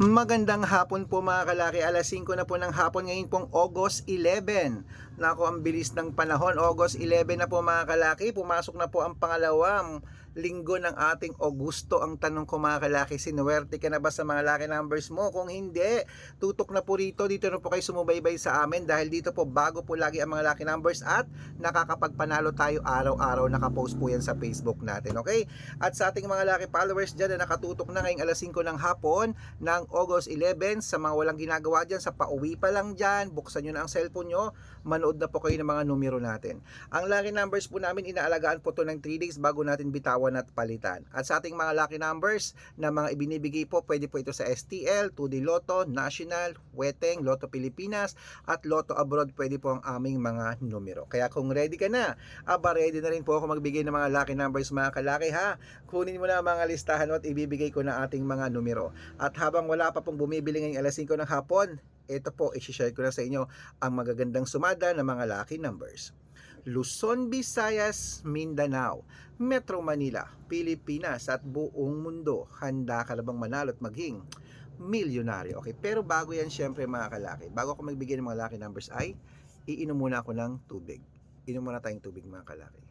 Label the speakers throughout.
Speaker 1: Magandang hapon po mga kalaki. Alas 5 na po ng hapon ngayon pong August 11. Nako, ang bilis ng panahon. August 11 na po mga kalaki. Pumasok na po ang pangalawang linggo ng ating Augusto. Ang tanong ko mga kalaki, sinuwerte ka na ba sa mga lucky numbers mo? Kung hindi, tutok na po rito. Dito na po kayo sumubaybay sa amin dahil dito po bago po lagi ang mga lucky numbers at nakakapagpanalo tayo araw-araw. Nakapost po yan sa Facebook natin. Okay? At sa ating mga lucky followers dyan na nakatutok na ngayong alas 5 ng hapon ng August 11 sa mga walang ginagawa dyan, sa pauwi pa lang dyan, buksan nyo na ang cellphone nyo, manood na po kayo ng mga numero natin. Ang lucky numbers po namin, inaalagaan po to ng 3 days bago natin bitawan at palitan. At sa ating mga lucky numbers na mga ibinibigay po, pwede po ito sa STL, 2D Lotto, National, Weteng, Lotto Pilipinas, at Lotto Abroad, pwede po ang aming mga numero. Kaya kung ready ka na, aba ready na rin po ako magbigay ng mga lucky numbers mga kalaki ha. Kunin mo na ang mga listahan at ibibigay ko na ating mga numero. At habang wala pa pong bumibili ngayong alas 5 ng hapon, ito po, isi-share ko na sa inyo ang magagandang sumada ng mga lucky numbers. Luzon, Visayas, Mindanao, Metro Manila, Pilipinas at buong mundo. Handa ka na bang manalo at maging milyonaryo? Okay, pero bago yan syempre mga kalaki, bago ako magbigay ng mga lucky numbers ay iinom muna ako ng tubig. Inom muna tayong tubig mga kalaki.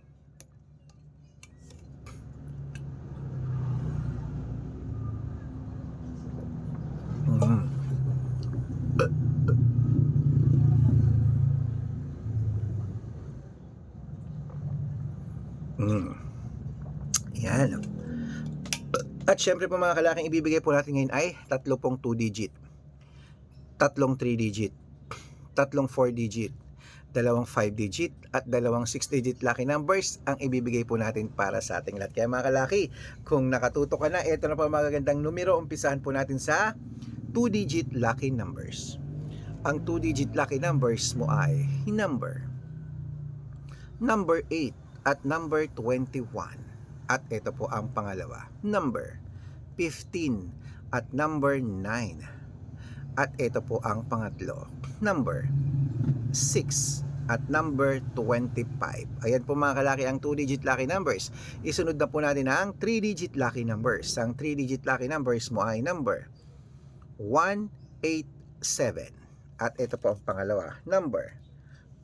Speaker 1: Mm. Yan. At syempre po mga kalaking ibibigay po natin ngayon ay tatlo pong 2 digit, tatlong 3 digit, tatlong 4 digit, dalawang 5 digit at dalawang 6 digit lucky numbers ang ibibigay po natin para sa ating lahat. Kaya mga kalaki, kung nakatuto ka na, ito na po ang magagandang numero. Umpisahan po natin sa 2 digit lucky numbers. Ang 2 digit lucky numbers mo ay number number 8 at number 21. At ito po ang pangalawa, number 15 at number 9. At ito po ang pangatlo, number 6 at number 25. Ayan po mga kalaki ang 2-digit lucky numbers. Isunod na po natin ang 3-digit lucky numbers. Ang 3-digit lucky numbers mo ay number 187. At ito po ang pangalawa, number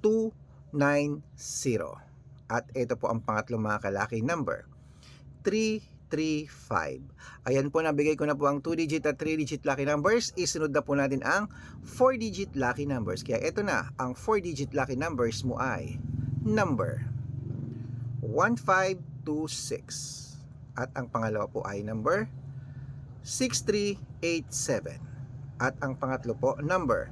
Speaker 1: 290. At ito po ang pangatlong mga kalaki number 335. Ayan po, nabigay ko na po ang 2-digit at 3-digit lucky numbers. Isunod na po natin ang 4-digit lucky numbers. Kaya ito na, ang 4-digit lucky numbers mo ay number 1526. At ang pangalawa po ay number 6387. At ang pangatlo po, number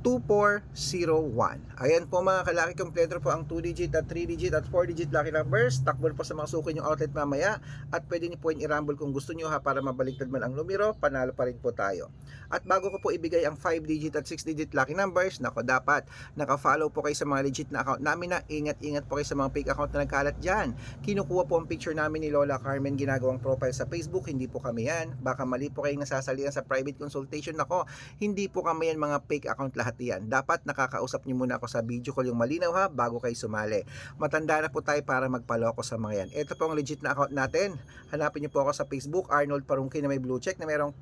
Speaker 1: 2401. Ayan po mga kalaki, kompleto po ang 2-digit at 3-digit at 4-digit lucky numbers. Takbo po sa mga suki yung outlet mamaya at pwede niyo po i-rumble kung gusto niyo ha para mabaliktad man ang numero, panalo pa rin po tayo. At bago ko po ibigay ang 5-digit at 6-digit lucky numbers, nako dapat naka-follow po kayo sa mga legit na account namin na ingat-ingat po kayo sa mga fake account na nagkalat dyan. Kinukuha po ang picture namin ni Lola Carmen ginagawang profile sa Facebook, hindi po kami yan. Baka mali po kayong nasasalihan sa private consultation. Nako, hindi po kami yan mga fake account lahat yan. Dapat nakakausap niyo muna ako sa video call yung malinaw ha bago kayo sumali. Matanda na po tayo para magpaloko sa mga yan. Ito po ang legit na account natin. Hanapin niyo po ako sa Facebook, Arnold Parungki na may blue check na mayroong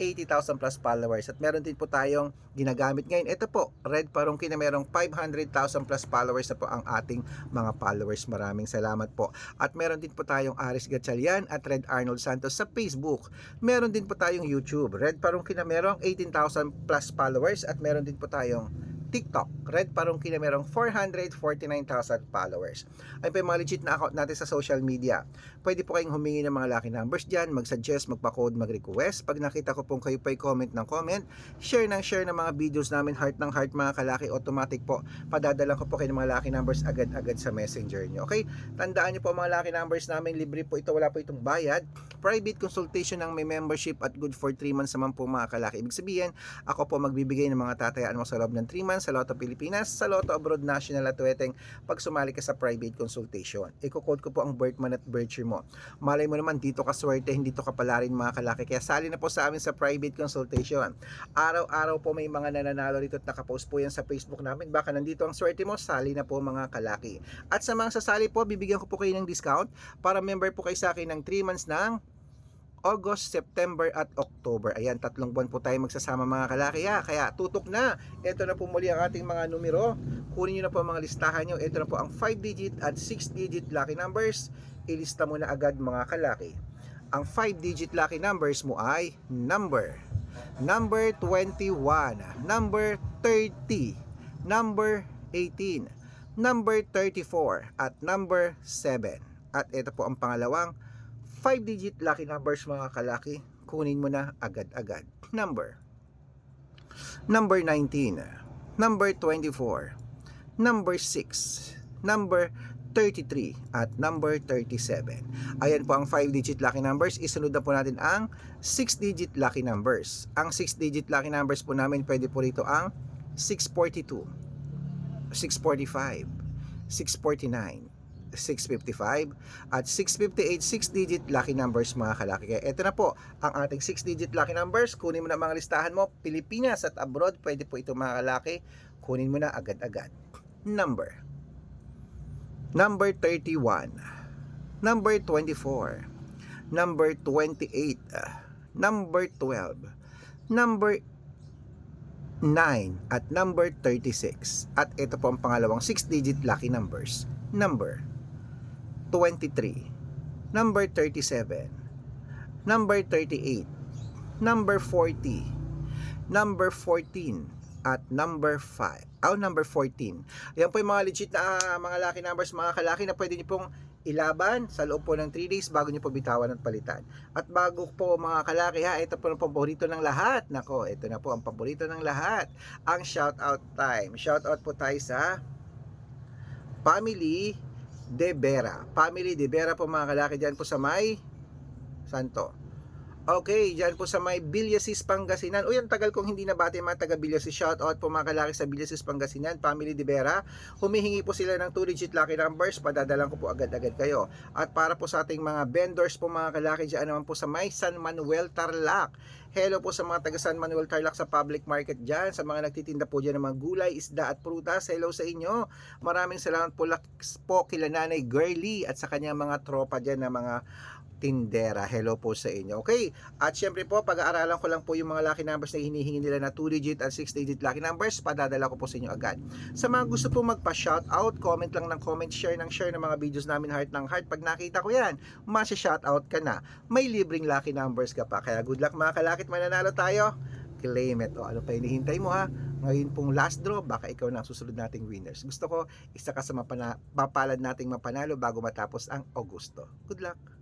Speaker 1: 480,000 plus followers. At meron din po tayong ginagamit ngayon. Ito po, Red Parungki na mayroong 500,000 plus followers na po ang ating mga followers. Maraming salamat po. At meron din po tayong Aris Gatchalian at Red Arnold Santos sa Facebook. Meron din po tayong YouTube, Red Parungki na mayroong 18,000 plus followers at meron din po tayong TikTok, Red Parungki na merong 449,000 followers. Ay pa yung mga legit na account natin sa social media. Pwede po kayong humingi ng mga lucky numbers dyan, mag-suggest, magpa-code, mag-request. Pag nakita ko pong kayo pa comment ng comment, share ng share ng mga videos namin, heart ng heart mga kalaki, automatic po. Padadala ko po kayo ng mga lucky numbers agad-agad sa messenger nyo. Okay? Tandaan nyo po mga lucky numbers namin, libre po ito, wala po itong bayad. Private consultation ng may membership at good for 3 months naman po mga kalaki. Ibig sabihin, ako po magbibigay ng mga tatayaan mo sa loob ng 3 months sa Lotto Pilipinas, sa Lotto Abroad National at Tuweteng pag sumali ka sa private consultation. Iko-code ko po ang birth at birth year mo. Malay mo naman dito ka swerte, hindi to kapala rin mga kalaki. Kaya sali na po sa amin sa private consultation. Araw-araw po may mga nananalo rito at nakapost po yan sa Facebook namin. Baka nandito ang swerte mo, sali na po mga kalaki. At sa mga sasali po, bibigyan ko po kayo ng discount para member po kayo sa akin ng 3 months ng August, September at October. Ayan, tatlong buwan po tayo magsasama mga kalaki ha. Kaya tutok na. Ito na po muli ang ating mga numero. Kunin nyo na po ang mga listahan nyo. Ito na po ang 5 digit at 6 digit lucky numbers. Ilista mo na agad mga kalaki. Ang 5 digit lucky numbers mo ay number number 21, number 30, number 18, number 34, at number 7. At ito po ang pangalawang 5-digit lucky numbers mga kalaki. Kunin mo na agad-agad. Number. Number 19, number 24, number 6, number 33 at number 37. Ayan po ang 5-digit lucky numbers. Isunod na po natin ang 6-digit lucky numbers. Ang 6-digit lucky numbers po namin pwede po rito ang 642, 645, 649, 655 at 658 6-digit lucky numbers mga kalaki. Kaya ito na po ang ating 6-digit lucky numbers. Kunin mo na mga listahan mo. Pilipinas at abroad, pwede po ito mga kalaki. Kunin mo na agad-agad. Number. Number 31. Number 24. Number 28. Number 12. Number 9 at number 36. At ito po ang pangalawang 6-digit lucky numbers. Number 23, number 37, number 38, number 40, number 14, at number 5. Oh, number 14. Yan po yung mga legit na ah, mga lucky numbers, mga kalaki na pwede niyo pong ilaban sa loob po ng 3 days bago niyo po bitawan at palitan. At bago po mga kalaki ha, ito po ang paborito ng lahat. Nako, ito na po ang paborito ng lahat. Ang shout out time. Shout out po tayo sa family De Vera. Family De Vera po mga kalaki dyan po sa may Santo. Okay, dyan po sa may Bilyasis, Pangasinan. Uy, ang tagal kong hindi nabati mga taga Bilyasis. Shout out po mga kalaki sa Bilyasis, Pangasinan. Family De Vera. Humihingi po sila ng 2-digit lucky numbers. Padadalan ko po agad-agad kayo. At para po sa ating mga vendors po mga kalaki dyan naman po sa may San Manuel Tarlac. Hello po sa mga taga San Manuel Tarlac sa public market dyan. Sa mga nagtitinda po dyan ng mga gulay, isda at prutas. Hello sa inyo. Maraming salamat po, po kila Nanay Girly at sa kanyang mga tropa dyan na mga tindera. Hello po sa inyo. Okay? At syempre po, pag-aaralan ko lang po yung mga lucky numbers na hinihingi nila na 2-digit at 6-digit lucky numbers. Padadala ko po sa inyo agad. Sa mga gusto po magpa-shoutout, comment lang ng comment, share ng share ng mga videos namin heart ng heart. Pag nakita ko yan, masya-shoutout ka na. May libreng lucky numbers ka pa. Kaya good luck mga kalakit, mananalo tayo. Claim it. O, ano pa hinihintay mo ha? Ngayon pong last draw, baka ikaw na ang susunod nating winners. Gusto ko, isa ka sa mapana- mapalad nating mapanalo bago matapos ang Augusto. Good luck!